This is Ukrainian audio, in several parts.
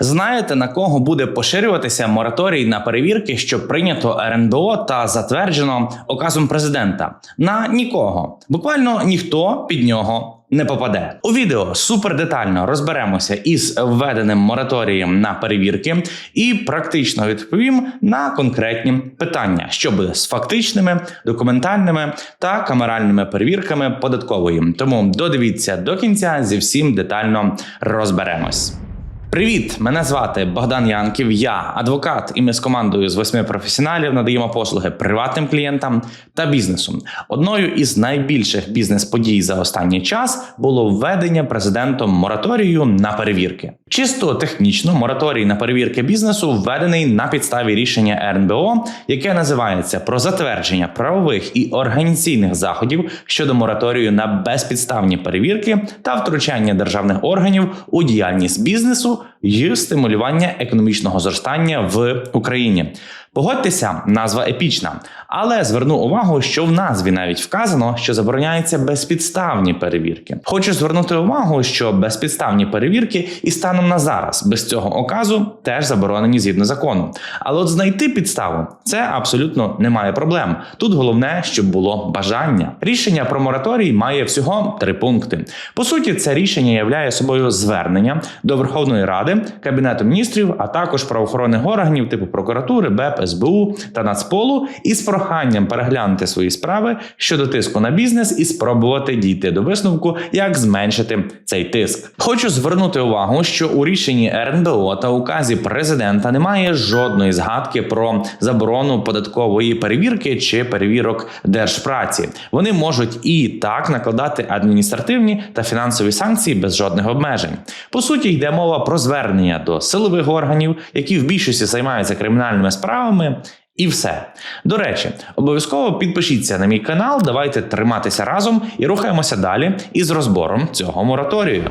Знаєте, на кого буде поширюватися мораторій на перевірки, що прийнято РНБО та затверджено указом президента? На нікого. Буквально ніхто під нього. Не попаде у відео супер детально розберемося із введеним мораторієм на перевірки і практично відповім на конкретні питання, що буде з фактичними, документальними та камеральними перевірками податкової. Тому додивіться до кінця зі всім детально розберемось. Привіт, мене звати Богдан Янків. Я адвокат, і ми з командою з восьми професіоналів надаємо послуги приватним клієнтам та бізнесу. Одною із найбільших бізнес-подій за останній час було введення президентом мораторію на перевірки. Чисто технічно мораторій на перевірки бізнесу введений на підставі рішення РНБО, яке називається про затвердження правових і організаційних заходів щодо мораторію на безпідставні перевірки та втручання державних органів у діяльність бізнесу і стимулювання економічного зростання в Україні. Погодьтеся, назва епічна, але зверну увагу, що в назві навіть вказано, що забороняються безпідставні перевірки. Хочу звернути увагу, що безпідставні перевірки і станом на зараз без цього оказу теж заборонені згідно закону. Але от знайти підставу це абсолютно немає проблем. Тут головне, щоб було бажання. Рішення про мораторій має всього три пункти. По суті, це рішення являє собою звернення до Верховної Ради, Кабінету міністрів, а також правоохоронних органів типу прокуратури, БЕП, СБУ та Нацполу із проханням переглянути свої справи щодо тиску на бізнес і спробувати дійти до висновку, як зменшити цей тиск. Хочу звернути увагу, що у рішенні РНБО та указі президента немає жодної згадки про заборону податкової перевірки чи перевірок держпраці. Вони можуть і так накладати адміністративні та фінансові санкції без жодних обмежень. По суті, йде мова про звернення до силових органів, які в більшості займаються кримінальними справами. І все до речі, обов'язково підпишіться на мій канал. Давайте триматися разом і рухаємося далі із розбором цього мораторію.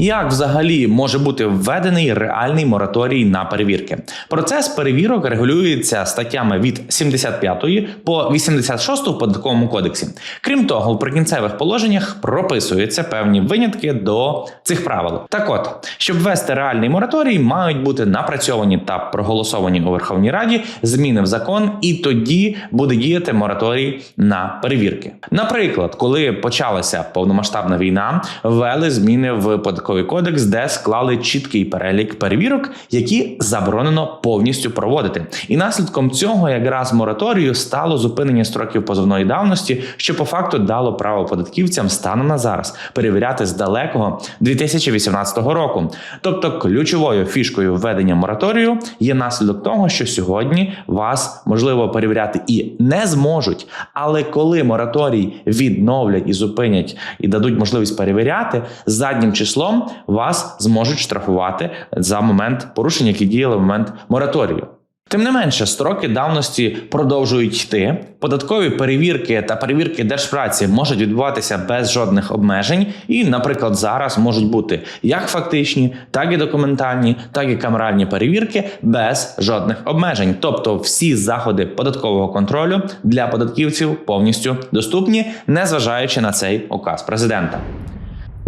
Як взагалі може бути введений реальний мораторій на перевірки? Процес перевірок регулюється статтями від 75 по 86 в податковому кодексі. Крім того, в прикінцевих положеннях прописуються певні винятки до цих правил. Так от, щоб ввести реальний мораторій, мають бути напрацьовані та проголосовані у Верховній Раді зміни в закон, і тоді буде діяти мораторій на перевірки. Наприклад, коли почалася повномасштабна війна, ввели зміни в податковий кодекс, де склали чіткий перелік перевірок, які заборонено повністю проводити. І наслідком цього якраз мораторію стало зупинення строків позовної давності, що по факту дало право податківцям станом на зараз перевіряти з далекого 2018 року. Тобто, ключовою фішкою введення мораторію є наслідок того, що сьогодні вас можливо перевіряти і не зможуть. Але коли мораторій відновлять і зупинять і дадуть можливість перевіряти заднім числом, вас зможуть штрафувати за момент порушення, які діяли в момент мораторію. Тим не менше, строки давності продовжують йти. Податкові перевірки та перевірки держпраці можуть відбуватися без жодних обмежень, і, наприклад, зараз можуть бути як фактичні, так і документальні, так і камеральні перевірки без жодних обмежень. Тобто, всі заходи податкового контролю для податківців повністю доступні, незважаючи на цей указ президента.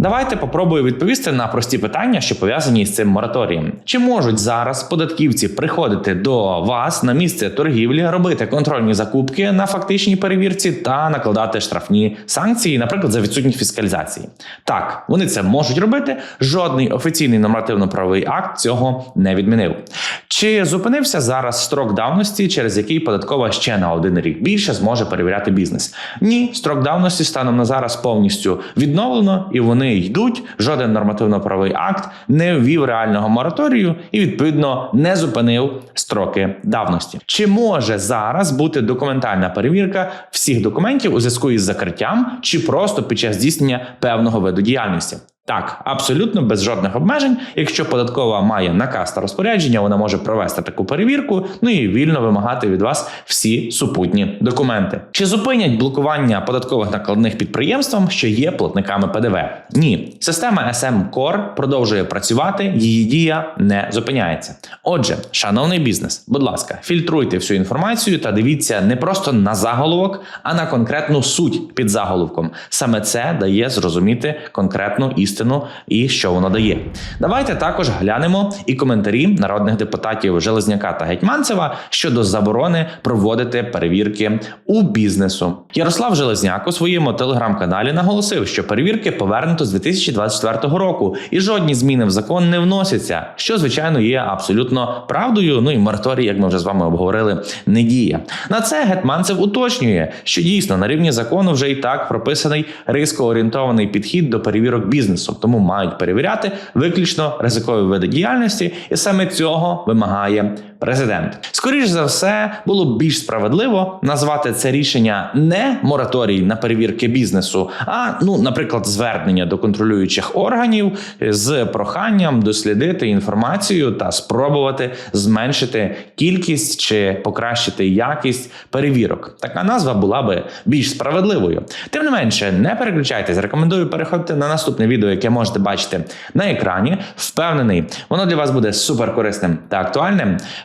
Давайте попробую відповісти на прості питання, що пов'язані з цим мораторієм. Чи можуть зараз податківці приходити до вас на місце торгівлі, робити контрольні закупки на фактичній перевірці та накладати штрафні санкції, наприклад, за відсутність фіскалізації? Так, вони це можуть робити. Жодний офіційний нормативно-правовий акт цього не відмінив. Чи зупинився зараз строк давності, через який податкова ще на один рік більше зможе перевіряти бізнес? Ні, строк давності станом на зараз повністю відновлено і вони йдуть. Жоден нормативно-правовий акт не ввів реального мораторію і відповідно не зупинив строки давності. Чи може зараз бути документальна перевірка всіх документів у зв'язку із закриттям, чи просто під час здійснення певного виду діяльності? Так, абсолютно без жодних обмежень. Якщо податкова має наказ та розпорядження, вона може провести таку перевірку, ну і вільно вимагати від вас всі супутні документи. Чи зупинять блокування податкових накладних підприємствам, що є платниками ПДВ? Ні, система SM Core продовжує працювати, її дія не зупиняється. Отже, шановний бізнес, будь ласка, фільтруйте всю інформацію та дивіться не просто на заголовок, а на конкретну суть під заголовком. Саме це дає зрозуміти конкретну істину істину і що воно дає. Давайте також глянемо і коментарі народних депутатів Железняка та Гетьманцева щодо заборони проводити перевірки у бізнесу. Ярослав Железняк у своєму телеграм-каналі наголосив, що перевірки повернуто з 2024 року, і жодні зміни в закон не вносяться, що звичайно є абсолютно правдою. Ну і мораторій, як ми вже з вами обговорили, не діє. На це Гетманцев уточнює, що дійсно на рівні закону вже і так прописаний рискоорієнтований підхід до перевірок бізнесу, тому мають перевіряти виключно ризикові види діяльності, і саме цього вимагає президент. Скоріш за все, було б більш справедливо назвати це рішення не мораторій на перевірки бізнесу, а ну, наприклад, звернення до контролюючих органів з проханням дослідити інформацію та спробувати зменшити кількість чи покращити якість перевірок. Така назва була би більш справедливою. Тим не менше, не переключайтесь. Рекомендую переходити на наступне відео, яке можете бачити на екрані. Впевнений, воно для вас буде супер корисним та актуальним.